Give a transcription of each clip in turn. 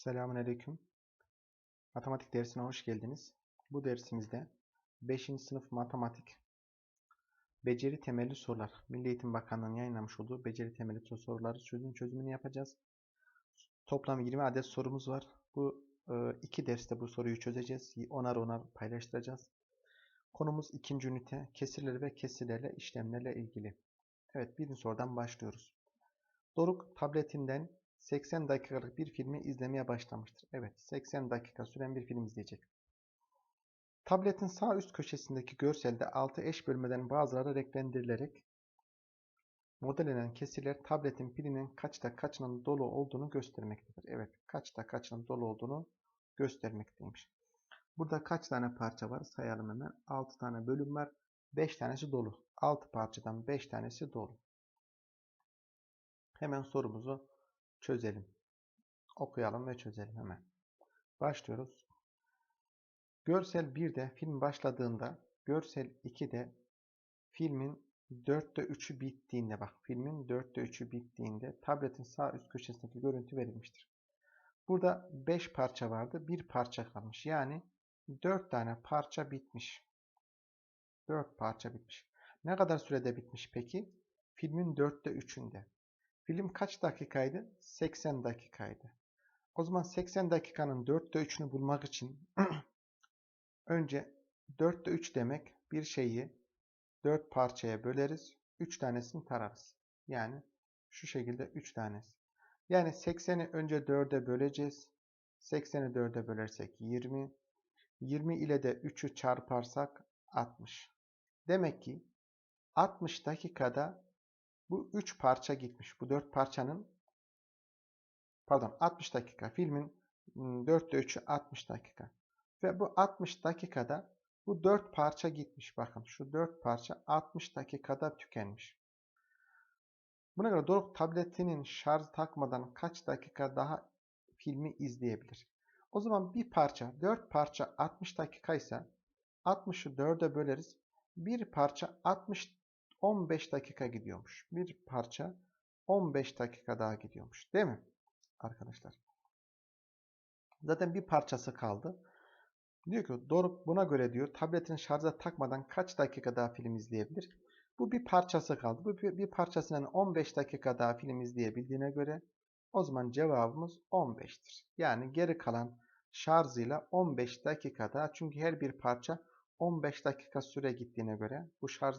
Selamünaleyküm. Matematik dersine hoş geldiniz. Bu dersimizde 5. sınıf matematik beceri temelli sorular. Milli Eğitim Bakanlığı'nın yayınlamış olduğu beceri temelli soruları çözüm çözümünü yapacağız. Toplam 20 adet sorumuz var. Bu e, iki derste bu soruyu çözeceğiz. Onar onar paylaştıracağız. Konumuz ikinci ünite kesirleri ve kesirlerle işlemlerle ilgili. Evet birinci sorudan başlıyoruz. Doruk tabletinden 80 dakikalık bir filmi izlemeye başlamıştır. Evet 80 dakika süren bir film izleyecek. Tabletin sağ üst köşesindeki görselde 6 eş bölmeden bazıları renklendirilerek modellenen kesirler tabletin pilinin kaçta kaçının dolu olduğunu göstermektedir. Evet kaçta kaçının dolu olduğunu göstermekteymiş. Burada kaç tane parça var sayalım hemen. 6 tane bölüm var. 5 tanesi dolu. 6 parçadan 5 tanesi dolu. Hemen sorumuzu çözelim. Okuyalım ve çözelim hemen. Başlıyoruz. Görsel 1'de film başladığında, görsel 2'de filmin 4'te 3'ü bittiğinde bak filmin 4'te 3'ü bittiğinde tabletin sağ üst köşesindeki görüntü verilmiştir. Burada 5 parça vardı. 1 parça kalmış. Yani 4 tane parça bitmiş. 4 parça bitmiş. Ne kadar sürede bitmiş peki? Filmin 4'te 3'ünde. Film kaç dakikaydı? 80 dakikaydı. O zaman 80 dakikanın 4'te 3'ünü bulmak için önce 4'te 3 demek bir şeyi 4 parçaya böleriz. 3 tanesini tararız. Yani şu şekilde 3 tanesi. Yani 80'i önce 4'e böleceğiz. 80'i 4'e bölersek 20. 20 ile de 3'ü çarparsak 60. Demek ki 60 dakikada bu 3 parça gitmiş. Bu 4 parçanın pardon 60 dakika. Filmin 4'te 3'ü 60 dakika. Ve bu 60 dakikada bu 4 parça gitmiş. Bakın şu 4 parça 60 dakikada tükenmiş. Buna göre Doruk tabletinin şarj takmadan kaç dakika daha filmi izleyebilir? O zaman bir parça 4 parça 60 dakika ise 60'ı 4'e böleriz. Bir parça 60 15 dakika gidiyormuş. Bir parça 15 dakika daha gidiyormuş. Değil mi? Arkadaşlar. Zaten bir parçası kaldı. Diyor ki Doruk buna göre diyor tabletini şarja takmadan kaç dakika daha film izleyebilir? Bu bir parçası kaldı. Bu bir, bir parçasının 15 dakika daha film izleyebildiğine göre o zaman cevabımız 15'tir. Yani geri kalan şarjıyla 15 dakika daha çünkü her bir parça 15 dakika süre gittiğine göre bu şarj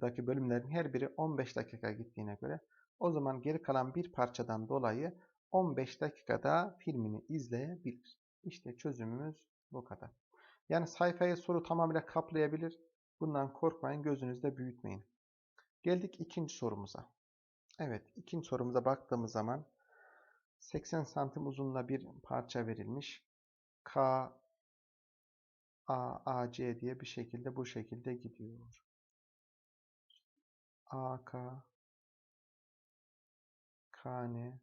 daki bölümlerin her biri 15 dakika gittiğine göre o zaman geri kalan bir parçadan dolayı 15 dakikada filmini izleyebilir. İşte çözümümüz bu kadar. Yani sayfayı soru tamamıyla kaplayabilir. Bundan korkmayın, gözünüzde büyütmeyin. Geldik ikinci sorumuza. Evet, ikinci sorumuza baktığımız zaman 80 santim uzunluğunda bir parça verilmiş. K, A, A, C diye bir şekilde bu şekilde gidiyor. AK KN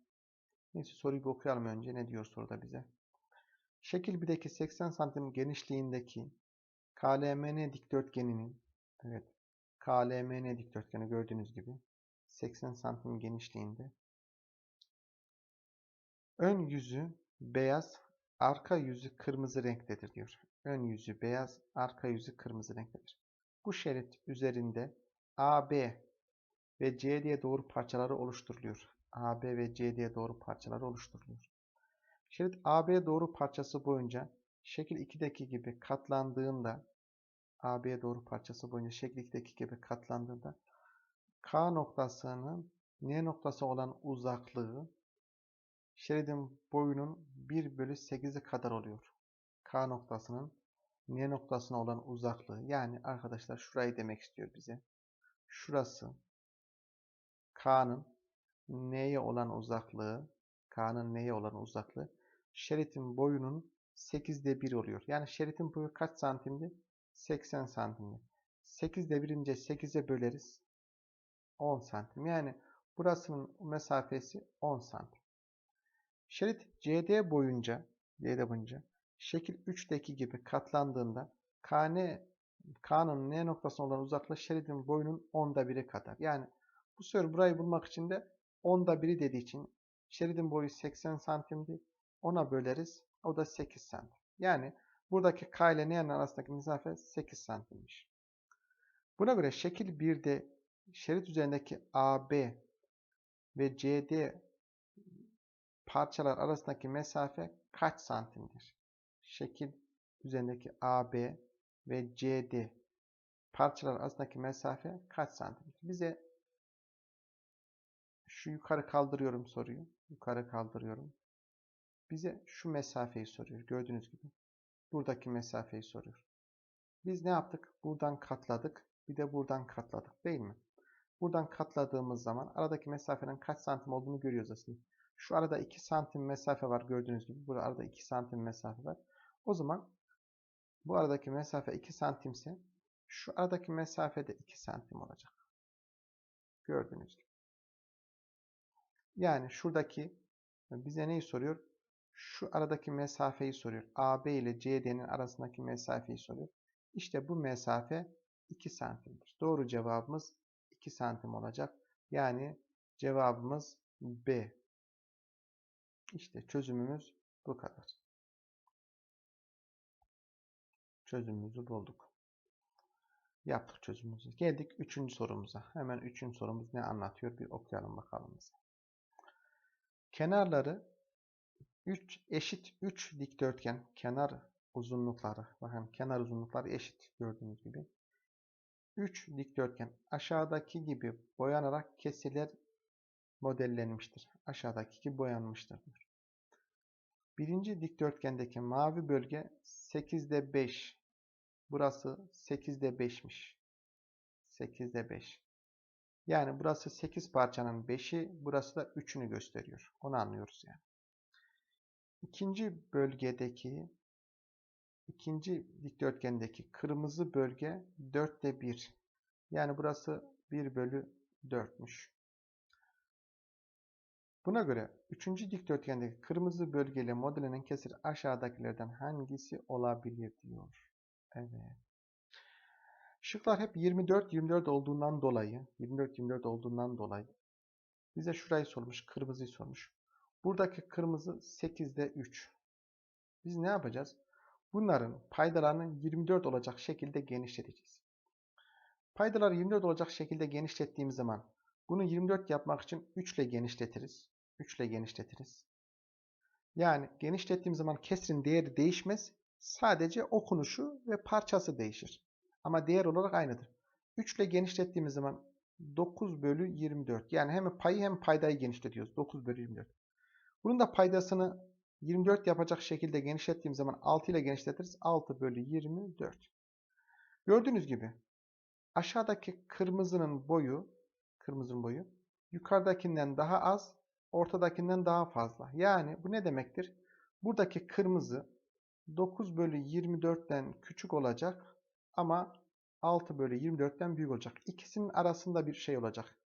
Neyse soruyu bir okuyalım önce. Ne diyor soruda bize? Şekil 1'deki 80 santim genişliğindeki KLMN dikdörtgeninin evet KLMN dikdörtgeni gördüğünüz gibi 80 santim genişliğinde ön yüzü beyaz arka yüzü kırmızı renktedir diyor. Ön yüzü beyaz arka yüzü kırmızı renktedir. Bu şerit üzerinde AB ve C diye doğru parçaları oluşturuluyor. AB ve C diye doğru parçaları oluşturuluyor. Şerit AB doğru parçası boyunca şekil 2'deki gibi katlandığında AB doğru parçası boyunca şekil 2'deki gibi katlandığında K noktasının N noktası olan uzaklığı şeridin boyunun 1 bölü 8'i kadar oluyor. K noktasının N noktasına olan uzaklığı. Yani arkadaşlar şurayı demek istiyor bize. Şurası K'nın N'ye olan uzaklığı, K'nın N'ye olan uzaklığı şeritin boyunun 8'de 1 oluyor. Yani şeritin boyu kaç santimdi? 80 santimdi. 8'de 1 ince 8'e böleriz. 10 santim. Yani burasının mesafesi 10 santim. Şerit CD boyunca CD boyunca şekil 3'teki gibi katlandığında KN K'nın N noktasına olan uzaklığı şeridin boyunun 10'da 1'i kadar. Yani bu sefer burayı bulmak için de 10'da 1'i dediği için şeridin boyu 80 santimdi. 10'a böleriz. O da 8 santim. Yani buradaki K ile N'nin arasındaki mesafe 8 santimmiş. Buna göre şekil 1'de şerit üzerindeki AB ve CD parçalar arasındaki mesafe kaç santimdir? Şekil üzerindeki AB ve CD parçalar arasındaki mesafe kaç santimdir? Bize şu yukarı kaldırıyorum soruyu. Yukarı kaldırıyorum. Bize şu mesafeyi soruyor. Gördüğünüz gibi. Buradaki mesafeyi soruyor. Biz ne yaptık? Buradan katladık. Bir de buradan katladık değil mi? Buradan katladığımız zaman aradaki mesafenin kaç santim olduğunu görüyoruz aslında. Şu arada 2 santim mesafe var gördüğünüz gibi. Burada arada 2 santim mesafe var. O zaman bu aradaki mesafe 2 santimse şu aradaki mesafe de 2 santim olacak. Gördüğünüz gibi. Yani şuradaki bize neyi soruyor? Şu aradaki mesafeyi soruyor. AB ile CD'nin arasındaki mesafeyi soruyor. İşte bu mesafe 2 santimdir. Doğru cevabımız 2 santim olacak. Yani cevabımız B. İşte çözümümüz bu kadar. Çözümümüzü bulduk. Yaptık çözümümüzü. Geldik üçüncü sorumuza. Hemen üçüncü sorumuz ne anlatıyor? Bir okuyalım bakalım. Kenarları 3 eşit 3 dikdörtgen kenar uzunlukları bakın kenar uzunlukları eşit gördüğünüz gibi 3 dikdörtgen aşağıdaki gibi boyanarak kesiler modellenmiştir. Aşağıdaki gibi boyanmıştır. Birinci dikdörtgendeki mavi bölge 8'de 5. Burası 8'de 5'miş. 8'de 5. Yani burası 8 parçanın 5'i, burası da 3'ünü gösteriyor. Onu anlıyoruz yani. İkinci bölgedeki ikinci dikdörtgendeki kırmızı bölge 4'te 1. Yani burası 1 bölü 4'müş. Buna göre 3. dikdörtgendeki kırmızı bölgeyle modelinin kesir aşağıdakilerden hangisi olabilir diyor. Evet. Şıklar hep 24 24 olduğundan dolayı 24 24 olduğundan dolayı bize şurayı sormuş, kırmızıyı sormuş. Buradaki kırmızı 8'de 3. Biz ne yapacağız? Bunların paydalarını 24 olacak şekilde genişleteceğiz. Paydaları 24 olacak şekilde genişlettiğimiz zaman bunu 24 yapmak için 3 ile genişletiriz. 3 ile genişletiriz. Yani genişlettiğimiz zaman kesrin değeri değişmez. Sadece okunuşu ve parçası değişir. Ama değer olarak aynıdır. 3 ile genişlettiğimiz zaman 9 bölü 24. Yani hem payı hem paydayı genişletiyoruz. 9 bölü 24. Bunun da paydasını 24 yapacak şekilde genişlettiğim zaman 6 ile genişletiriz. 6 bölü 24. Gördüğünüz gibi aşağıdaki kırmızının boyu kırmızının boyu yukarıdakinden daha az ortadakinden daha fazla. Yani bu ne demektir? Buradaki kırmızı 9 bölü 24'ten küçük olacak ama 6 bölü 24'ten büyük olacak. İkisinin arasında bir şey olacak.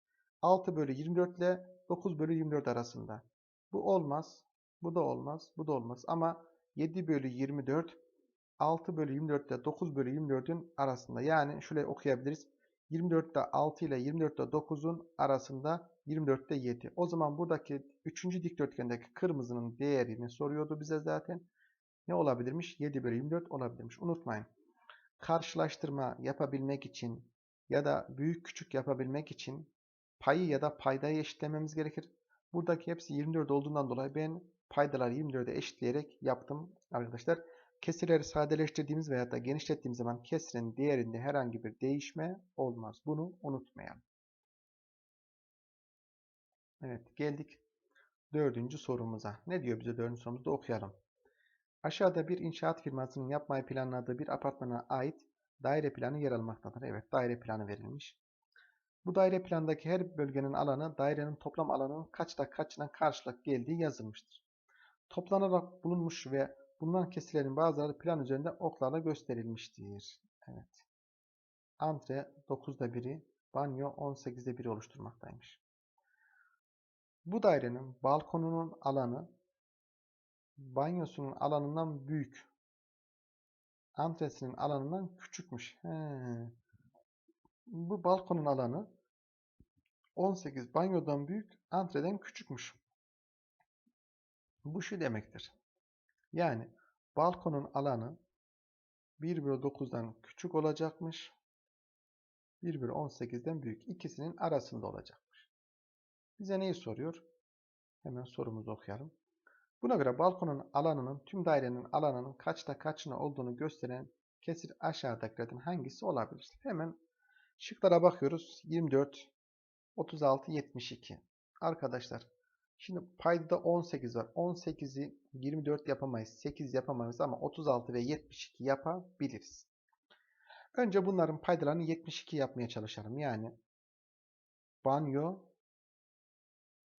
6 bölü 24 ile 9 bölü 24 arasında. Bu olmaz. Bu da olmaz. Bu da olmaz. Ama 7 bölü 24 6 bölü 24 ile 9 bölü 24'ün arasında. Yani şöyle okuyabiliriz. 24 ile 6 ile 24 ile 9'un arasında 24 ile 7. O zaman buradaki 3. dikdörtgendeki kırmızının değerini soruyordu bize zaten. Ne olabilirmiş? 7 bölü 24 olabilirmiş. Unutmayın. Karşılaştırma yapabilmek için ya da büyük küçük yapabilmek için payı ya da paydayı eşitlememiz gerekir. Buradaki hepsi 24 olduğundan dolayı ben paydaları 24'e eşitleyerek yaptım arkadaşlar. Kesirleri sadeleştirdiğimiz veya da genişlettiğimiz zaman kesirin değerinde herhangi bir değişme olmaz. Bunu unutmayalım. Evet geldik dördüncü sorumuza. Ne diyor bize dördüncü sorumuzda okuyalım. Aşağıda bir inşaat firmasının yapmayı planladığı bir apartmana ait daire planı yer almaktadır. Evet daire planı verilmiş. Bu daire plandaki her bölgenin alanı dairenin toplam alanının kaçta kaçına karşılık geldiği yazılmıştır. Toplanarak bulunmuş ve bulunan kesirlerin bazıları plan üzerinde oklarla gösterilmiştir. Evet. Antre 9'da 1'i, banyo 18'de 1'i oluşturmaktaymış. Bu dairenin balkonunun alanı banyosunun alanından büyük. Antresinin alanından küçükmüş. He. Bu balkonun alanı 18 banyodan büyük, antreden küçükmüş. Bu şu demektir. Yani balkonun alanı 1 bölü 9'dan küçük olacakmış. 1 bölü 18'den büyük. İkisinin arasında olacakmış. Bize neyi soruyor? Hemen sorumuzu okuyalım. Buna göre balkonun alanının tüm dairenin alanının kaçta kaçına olduğunu gösteren kesir aşağıdakilerden hangisi olabilir? Hemen şıklara bakıyoruz. 24, 36, 72. Arkadaşlar şimdi payda 18 var. 18'i 24 yapamayız. 8 yapamayız ama 36 ve 72 yapabiliriz. Önce bunların paydalarını 72 yapmaya çalışalım. Yani banyo,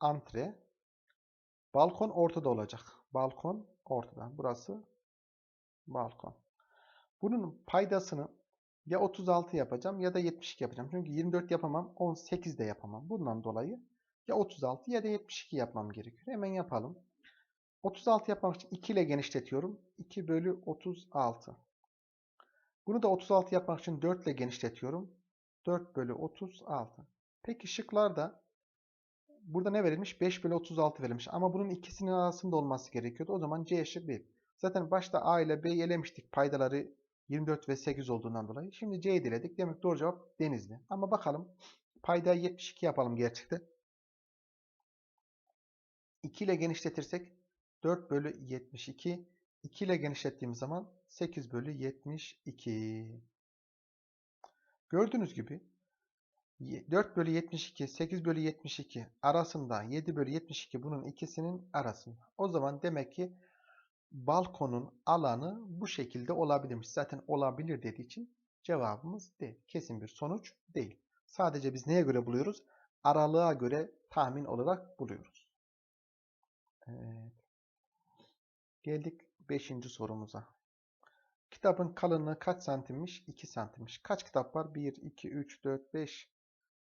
antre, balkon ortada olacak. Balkon ortada. Burası balkon. Bunun paydasını ya 36 yapacağım ya da 72 yapacağım. Çünkü 24 yapamam, 18 de yapamam. Bundan dolayı ya 36 ya da 72 yapmam gerekiyor. Hemen yapalım. 36 yapmak için 2 ile genişletiyorum. 2 bölü 36. Bunu da 36 yapmak için 4 ile genişletiyorum. 4 bölü 36. Peki şıklarda burada ne verilmiş? 5 bölü 36 verilmiş. Ama bunun ikisinin arasında olması gerekiyordu. O zaman C şık 1. Zaten başta A ile B'yi elemiştik. Paydaları 24 ve 8 olduğundan dolayı. Şimdi C'yi diledik. Demek doğru cevap Denizli. Ama bakalım paydayı 72 yapalım gerçekten. 2 ile genişletirsek 4 bölü 72. 2 ile genişlettiğimiz zaman 8 bölü 72. Gördüğünüz gibi 4 bölü 72, 8 bölü 72 arasında 7 bölü 72 bunun ikisinin arasında. O zaman demek ki balkonun alanı bu şekilde olabilirmiş. Zaten olabilir dediği için cevabımız değil. Kesin bir sonuç değil. Sadece biz neye göre buluyoruz? Aralığa göre tahmin olarak buluyoruz. Evet. Geldik 5. sorumuza. Kitabın kalınlığı kaç santimmiş? 2 santimmiş. Kaç kitap var? 1, 2, 3, 4, 5.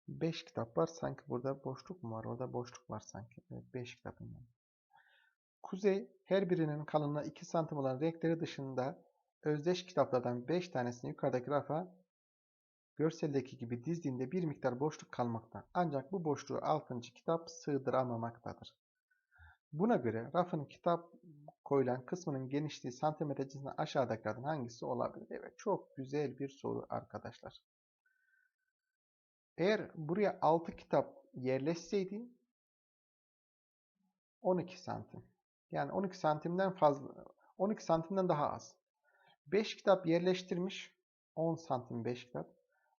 5 kitap var. Sanki burada boşluk mu var? Orada boşluk var sanki. Evet 5 kitapın yani. Kuzey her birinin kalınlığı 2 santim olan renkleri dışında özdeş kitaplardan 5 tanesini yukarıdaki rafa görseldeki gibi dizdiğinde bir miktar boşluk kalmakta. Ancak bu boşluğu 6. kitap sığdıramamaktadır. Buna göre rafın kitap koyulan kısmının genişliği santimetre cinsinden aşağıdakilerden hangisi olabilir? Evet çok güzel bir soru arkadaşlar. Eğer buraya 6 kitap yerleşseydi 12 santim. Yani 12 santimden fazla 12 santimden daha az. 5 kitap yerleştirmiş 10 santim 5 kitap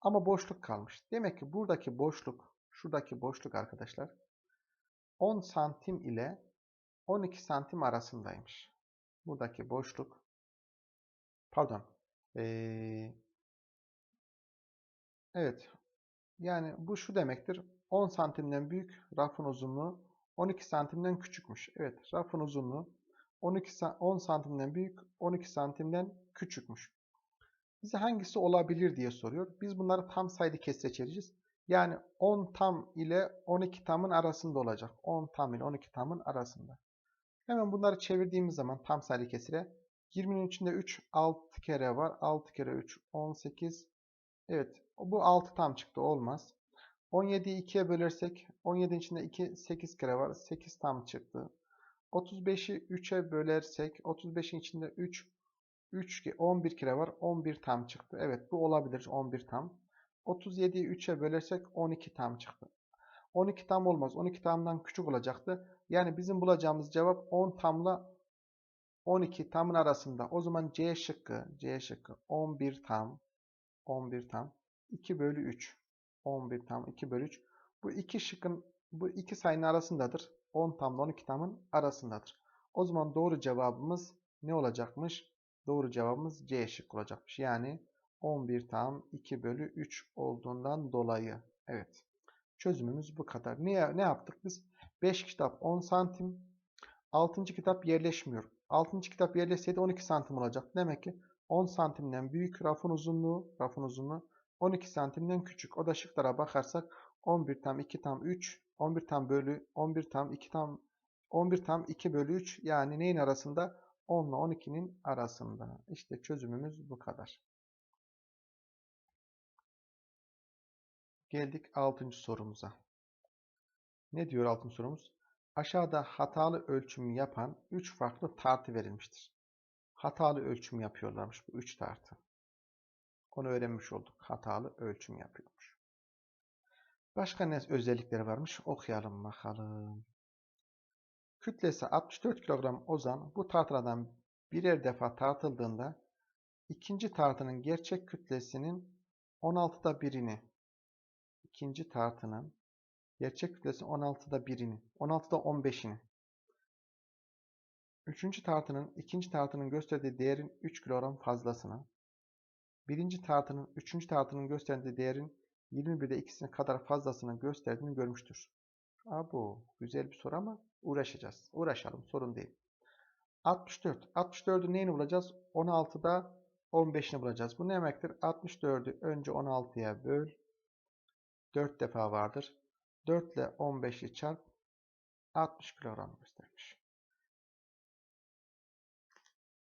ama boşluk kalmış. Demek ki buradaki boşluk şuradaki boşluk arkadaşlar 10 santim ile 12 santim arasındaymış. Buradaki boşluk pardon ee, evet yani bu şu demektir 10 santimden büyük rafın uzunluğu 12 santimden küçükmüş. Evet rafın uzunluğu 12 10 santimden büyük 12 santimden küçükmüş. Bize hangisi olabilir diye soruyor. Biz bunları tam sayılı kesre çevireceğiz. Yani 10 tam ile 12 tamın arasında olacak. 10 tam ile 12 tamın arasında. Hemen bunları çevirdiğimiz zaman tam sayılı kesire 20'nin içinde 3 6 kere var. 6 kere 3 18. Evet bu 6 tam çıktı olmaz. 17'yi 2'ye bölersek 17'nin içinde 2 8 kere var. 8 tam çıktı. 35'i 3'e bölersek 35'in içinde 3 3 11 kere var. 11 tam çıktı. Evet bu olabilir 11 tam. 37'yi 3'e bölersek 12 tam çıktı. 12 tam olmaz. 12 tamdan küçük olacaktı. Yani bizim bulacağımız cevap 10 tamla 12 tamın arasında. O zaman C şıkkı, C şıkkı 11 tam, 11 tam, 2 bölü 3, 11 tam, 2 bölü 3. Bu iki şıkkın, bu iki sayının arasındadır. 10 tamla 12 tamın arasındadır. O zaman doğru cevabımız ne olacakmış? Doğru cevabımız C şık olacakmış. Yani 11 tam 2 bölü 3 olduğundan dolayı. Evet. Çözümümüz bu kadar. Ne, ne yaptık biz? 5 kitap 10 santim. 6. kitap yerleşmiyor. 6. kitap yerleşseydi 12 santim olacak. Demek ki 10 santimden büyük rafın uzunluğu, rafın uzunluğu 12 santimden küçük. O da şıklara bakarsak 11 tam 2 tam 3, 11 tam bölü 11 tam 2 tam 11 tam 2 bölü 3 yani neyin arasında? 10 ile 12'nin arasında. İşte çözümümüz bu kadar. Geldik 6. sorumuza. Ne diyor 6. sorumuz? Aşağıda hatalı ölçüm yapan 3 farklı tartı verilmiştir. hatalı ölçüm yapıyorlarmış bu 3 tartı. Onu öğrenmiş olduk. Hatalı ölçüm yapıyormuş. Başka ne özellikleri varmış? Okuyalım bakalım. Kütlesi 64 kilogram ozan bu tartılardan birer defa tartıldığında ikinci tartının gerçek kütlesinin 16'da birini ikinci tartının gerçek kütlesi 16'da birini 16'da 15'ini üçüncü tartının ikinci tartının gösterdiği değerin 3 kilogram fazlasını birinci tartının üçüncü tartının gösterdiği değerin 21'de ikisini kadar fazlasını gösterdiğini görmüştür. Aa, bu güzel bir soru ama uğraşacağız. Uğraşalım sorun değil. 64. 64'ü neyini bulacağız? 16'da 15'ini bulacağız. Bu ne demektir? 64'ü önce 16'ya böl. 4 defa vardır. 4 ile 15'i çarp. 60 kilogram göstermiş.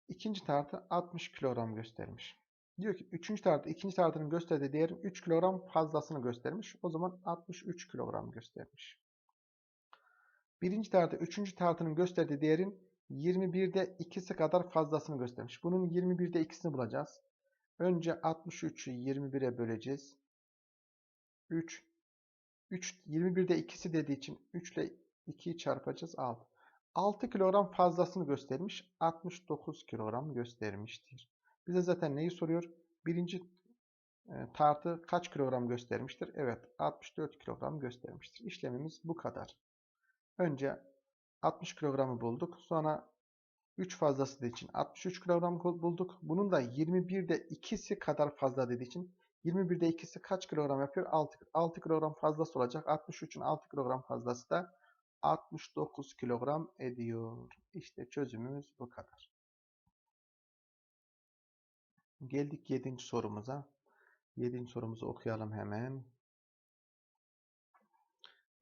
İkinci tartı 60 kilogram göstermiş. Diyor ki 3. tartı 2. tartının gösterdiği değerin 3 kilogram fazlasını göstermiş. O zaman 63 kilogram göstermiş. Birinci tartı 3. tartının gösterdiği değerin 21'de ikisi kadar fazlasını göstermiş. Bunun 21'de ikisini bulacağız. Önce 63'ü 21'e böleceğiz. 3. 3 21'de ikisi dediği için 3 ile 2'yi çarpacağız 6. 6 kilogram fazlasını göstermiş. 69 kilogram göstermiştir. Bize zaten neyi soruyor? Birinci e, tartı kaç kilogram göstermiştir? Evet 64 kilogram göstermiştir. İşlemimiz bu kadar. Önce 60 kilogramı bulduk. Sonra 3 fazlası dediği için 63 kilogram bulduk. Bunun da 21'de ikisi kadar fazla dediği için 21'de ikisi kaç kilogram yapıyor? 6, 6 kilogram fazlası olacak. 63'ün 6 kilogram fazlası da 69 kilogram ediyor. İşte çözümümüz bu kadar. Geldik 7. sorumuza. 7. sorumuzu okuyalım hemen.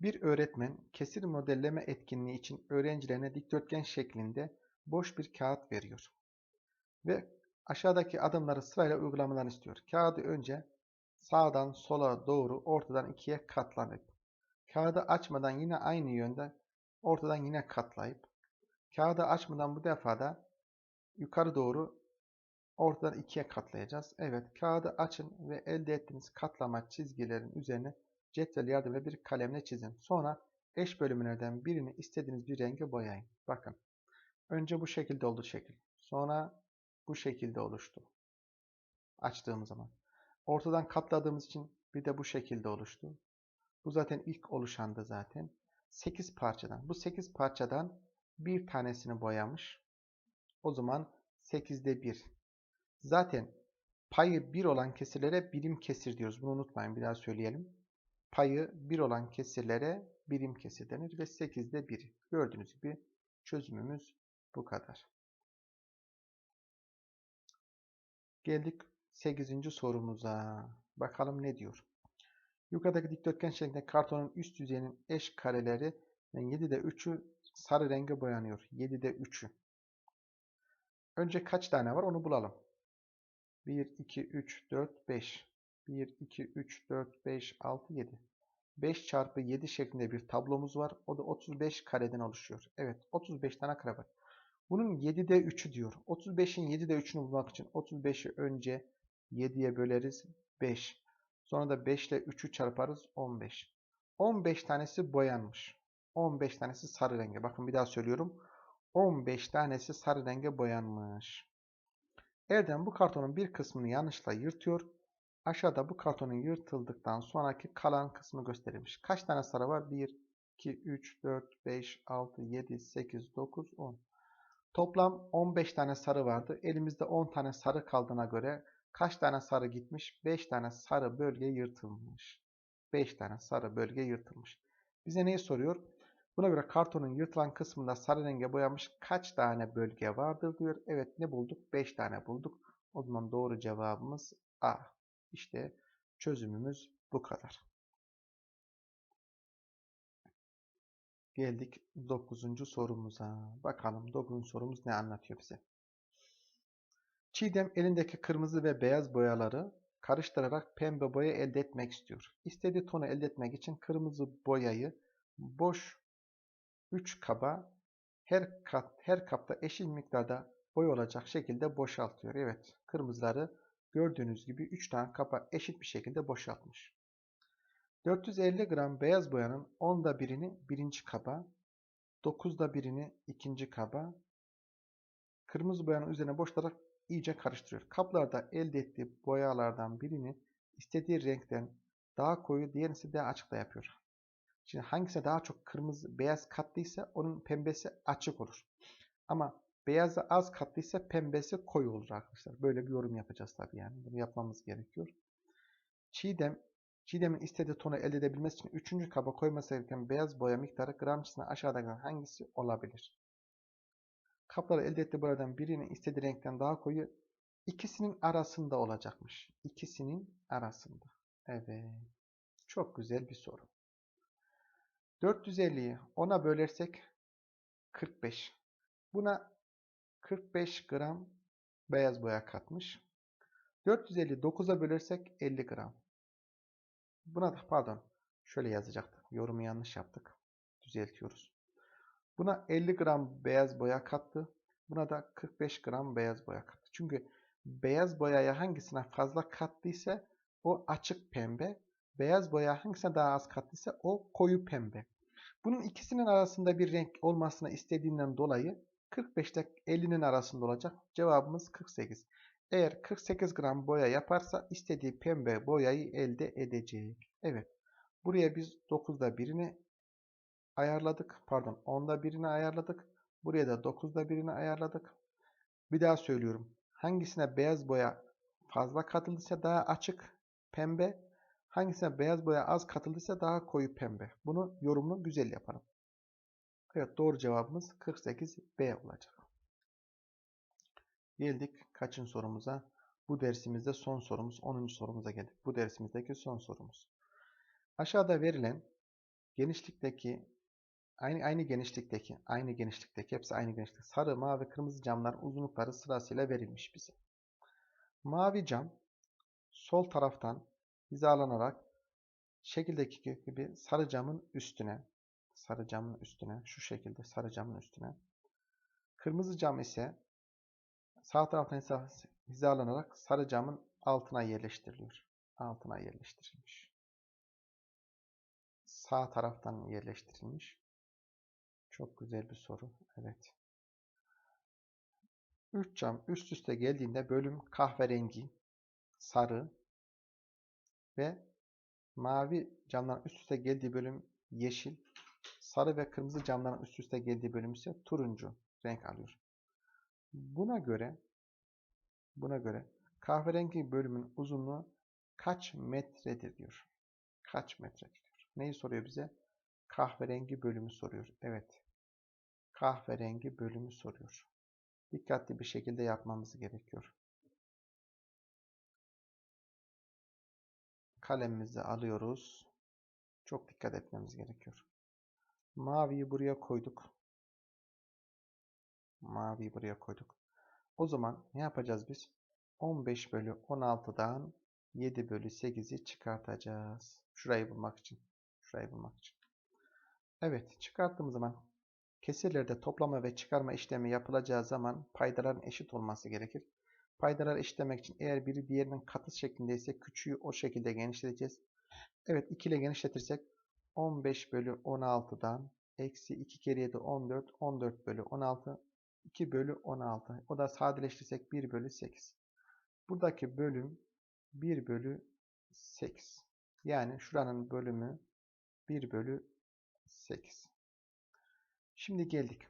Bir öğretmen kesir modelleme etkinliği için öğrencilerine dikdörtgen şeklinde boş bir kağıt veriyor. Ve aşağıdaki adımları sırayla uygulamalarını istiyor. Kağıdı önce sağdan sola doğru ortadan ikiye katlanıp, kağıdı açmadan yine aynı yönde ortadan yine katlayıp, kağıdı açmadan bu defa da yukarı doğru ortadan ikiye katlayacağız. Evet kağıdı açın ve elde ettiğiniz katlama çizgilerin üzerine cetvel yardımıyla bir kalemle çizin. Sonra eş bölümlerden birini istediğiniz bir renge boyayın. Bakın. Önce bu şekilde oldu şekil. Sonra bu şekilde oluştu. Açtığımız zaman. Ortadan katladığımız için bir de bu şekilde oluştu. Bu zaten ilk oluşandı zaten. 8 parçadan. Bu 8 parçadan bir tanesini boyamış. O zaman 8'de 1. Zaten payı 1 olan kesirlere birim kesir diyoruz. Bunu unutmayın. Bir daha söyleyelim. Payı 1 olan kesirlere birim kesir denir ve 8'de 1. Gördüğünüz gibi çözümümüz bu kadar. Geldik 8. sorumuza. Bakalım ne diyor. Yukarıdaki dikdörtgen şeklinde kartonun üst yüzeyinin eş kareleri 7'de 3'ü sarı renge boyanıyor. 7'de 3'ü. Önce kaç tane var onu bulalım. 1, 2, 3, 4, 5. 1, 2, 3, 4, 5, 6, 7. 5 çarpı 7 şeklinde bir tablomuz var. O da 35 kareden oluşuyor. Evet 35 tane kare var. Bunun 7'de 3'ü diyor. 35'in 7'de 3'ünü bulmak için 35'i önce 7'ye böleriz 5. Sonra da 5 ile 3'ü çarparız 15. 15 tanesi boyanmış. 15 tanesi sarı renge. Bakın bir daha söylüyorum. 15 tanesi sarı renge boyanmış. Erdem bu kartonun bir kısmını yanlışla yırtıyor. Aşağıda bu kartonun yırtıldıktan sonraki kalan kısmı gösterilmiş. Kaç tane sarı var? 1, 2, 3, 4, 5, 6, 7, 8, 9, 10. Toplam 15 tane sarı vardı. Elimizde 10 tane sarı kaldığına göre kaç tane sarı gitmiş? 5 tane sarı bölge yırtılmış. 5 tane sarı bölge yırtılmış. Bize neyi soruyor? Buna göre kartonun yırtılan kısmında sarı renge boyanmış kaç tane bölge vardır diyor. Evet ne bulduk? 5 tane bulduk. O zaman doğru cevabımız A. İşte çözümümüz bu kadar. Geldik 9. sorumuza. Bakalım 9. sorumuz ne anlatıyor bize? Çiğdem elindeki kırmızı ve beyaz boyaları karıştırarak pembe boya elde etmek istiyor. İstediği tonu elde etmek için kırmızı boyayı boş 3 kaba her kat her kapta eşit miktarda boy olacak şekilde boşaltıyor. Evet kırmızıları gördüğünüz gibi 3 tane kaba eşit bir şekilde boşaltmış. 450 gram beyaz boyanın 10'da birini birinci kaba, 9'da birini ikinci kaba, kırmızı boyanın üzerine boşlarak iyice karıştırıyor. Kaplarda elde ettiği boyalardan birini istediği renkten daha koyu, diğerini daha açık da yapıyor. Şimdi hangisi daha çok kırmızı, beyaz katlıysa onun pembesi açık olur. Ama beyazı az katlıysa pembesi koyu olur arkadaşlar. Böyle bir yorum yapacağız tabii yani. Bunu yapmamız gerekiyor. Çiğdem, Çiğdem'in istediği tonu elde edebilmesi için 3. kaba koyması gereken beyaz boya miktarı gramçısına aşağıdakilerden hangisi olabilir? Kapları elde ettiği boyadan birinin istediği renkten daha koyu ikisinin arasında olacakmış. İkisinin arasında. Evet. Çok güzel bir soru. 450'yi 10'a bölersek 45. Buna 45 gram beyaz boya katmış. 450 9'a bölersek 50 gram. Buna da pardon şöyle yazacaktık. Yorumu yanlış yaptık. Düzeltiyoruz. Buna 50 gram beyaz boya kattı. Buna da 45 gram beyaz boya kattı. Çünkü beyaz boyaya hangisine fazla kattıysa o açık pembe. Beyaz boya hangisine daha az kattıysa o koyu pembe. Bunun ikisinin arasında bir renk olmasını istediğinden dolayı 45 ile 50'nin arasında olacak. Cevabımız 48. Eğer 48 gram boya yaparsa istediği pembe boyayı elde edecek. Evet. Buraya biz 9'da birini ayarladık. Pardon 10'da birini ayarladık. Buraya da 9'da birini ayarladık. Bir daha söylüyorum. Hangisine beyaz boya fazla katıldıysa daha açık pembe. Hangisine beyaz boya az katıldıysa daha koyu pembe. Bunu yorumunu güzel yapalım. Evet doğru cevabımız 48B olacak. Geldik kaçın sorumuza? Bu dersimizde son sorumuz 10. sorumuza geldik. Bu dersimizdeki son sorumuz. Aşağıda verilen genişlikteki aynı aynı genişlikteki aynı genişlikteki hepsi aynı genişlikte sarı, mavi, kırmızı camların uzunlukları sırasıyla verilmiş bize. Mavi cam sol taraftan hizalanarak şekildeki gibi sarı camın üstüne sarı camın üstüne şu şekilde sarı camın üstüne kırmızı cam ise sağ taraftan hizalanarak sarı camın altına yerleştiriliyor. Altına yerleştirilmiş. Sağ taraftan yerleştirilmiş. Çok güzel bir soru. Evet. 3 cam üst üste geldiğinde bölüm kahverengi, sarı ve mavi camların üst üste geldiği bölüm yeşil, sarı ve kırmızı camların üst üste geldiği bölüm ise turuncu renk alıyor. Buna göre buna göre kahverengi bölümün uzunluğu kaç metredir diyor. Kaç metredir diyor. Neyi soruyor bize? Kahverengi bölümü soruyor. Evet. Kahverengi bölümü soruyor. Dikkatli bir şekilde yapmamız gerekiyor. Kalemimizi alıyoruz. Çok dikkat etmemiz gerekiyor. Maviyi buraya koyduk. Maviyi buraya koyduk. O zaman ne yapacağız biz? 15 bölü 16'dan 7 bölü 8'i çıkartacağız. Şurayı bulmak için. Şurayı bulmak için. Evet çıkarttığımız zaman kesirlerde toplama ve çıkarma işlemi yapılacağı zaman paydaların eşit olması gerekir. Paydaları eşitlemek için eğer biri diğerinin katı şeklindeyse küçüğü o şekilde genişleteceğiz. Evet 2 ile genişletirsek 15 bölü 16'dan eksi 2 kere 7 14 14 bölü 16 2 bölü 16 o da sadeleştirsek 1 bölü 8 buradaki bölüm 1 bölü 8 yani şuranın bölümü 1 bölü 8 şimdi geldik.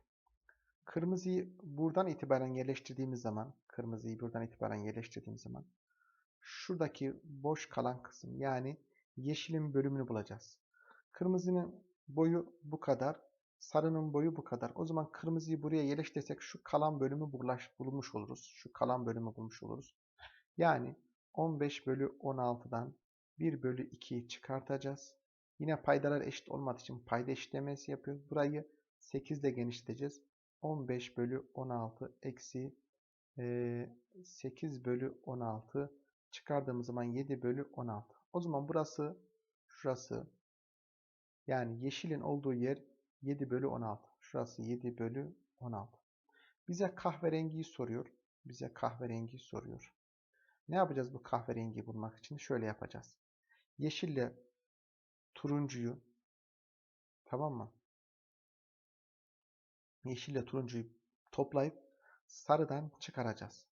Kırmızıyı buradan itibaren yerleştirdiğimiz zaman kırmızıyı buradan itibaren yerleştirdiğimiz zaman şuradaki boş kalan kısım yani yeşilin bölümünü bulacağız. Kırmızının boyu bu kadar. Sarının boyu bu kadar. O zaman kırmızıyı buraya yerleştirsek şu kalan bölümü bulmuş oluruz. Şu kalan bölümü bulmuş oluruz. Yani 15 bölü 16'dan 1 bölü 2'yi çıkartacağız. Yine paydalar eşit olmadığı için payda eşitlemesi yapıyoruz. Burayı 8 ile genişleteceğiz. 15 bölü 16 eksi 8 bölü 16 çıkardığımız zaman 7 bölü 16. O zaman burası şurası yani yeşilin olduğu yer 7 bölü 16. Şurası 7 bölü 16. Bize kahverengiyi soruyor. Bize kahverengiyi soruyor. Ne yapacağız bu kahverengiyi bulmak için? Şöyle yapacağız. Yeşille turuncuyu tamam mı? Yeşille turuncuyu toplayıp sarıdan çıkaracağız.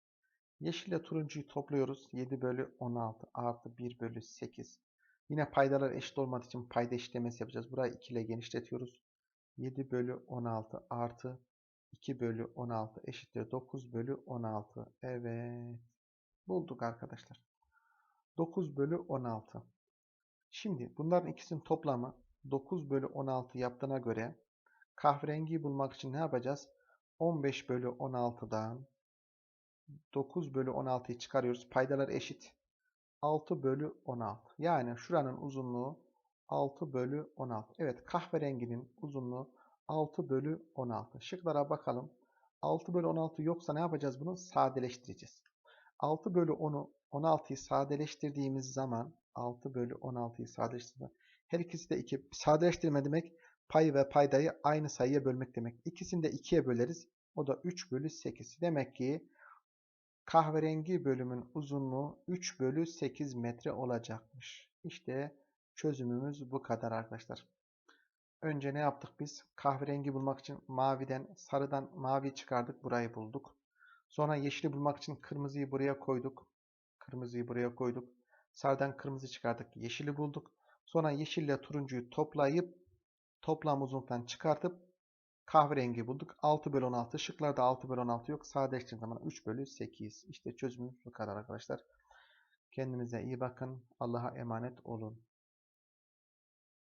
Yeşille turuncuyu topluyoruz. 7 bölü 16 artı 1 bölü 8. Yine paydalar eşit olmadığı için payda eşitlemesi yapacağız. Burayı 2 ile genişletiyoruz. 7 bölü 16 artı 2 bölü 16 eşittir 9 bölü 16. Evet. Bulduk arkadaşlar. 9 bölü 16. Şimdi bunların ikisinin toplamı 9 bölü 16 yaptığına göre kahverengiyi bulmak için ne yapacağız? 15 bölü 16'dan 9 bölü 16'yı çıkarıyoruz. Paydalar eşit. 6 bölü 16. Yani şuranın uzunluğu 6 bölü 16. Evet kahverenginin uzunluğu 6 bölü 16. Şıklara bakalım. 6 bölü 16 yoksa ne yapacağız bunu? Sadeleştireceğiz. 6 bölü 10'u 16'yı sadeleştirdiğimiz zaman 6 bölü 16'yı sadeleştirdiğimiz her ikisi de 2. Sadeleştirme demek pay ve paydayı aynı sayıya bölmek demek. İkisini de 2'ye böleriz. O da 3 bölü 8. Demek ki kahverengi bölümün uzunluğu 3 bölü 8 metre olacakmış. İşte çözümümüz bu kadar arkadaşlar. Önce ne yaptık biz? Kahverengi bulmak için maviden, sarıdan mavi çıkardık. Burayı bulduk. Sonra yeşili bulmak için kırmızıyı buraya koyduk. Kırmızıyı buraya koyduk. Sarıdan kırmızı çıkardık. Yeşili bulduk. Sonra yeşille turuncuyu toplayıp toplam uzunluktan çıkartıp kahverengi bulduk. 6 bölü 16. Şıklarda 6 bölü 16 yok. Sadeleştirdiğim zaman 3 bölü 8. İşte çözümümüz bu kadar arkadaşlar. Kendinize iyi bakın. Allah'a emanet olun.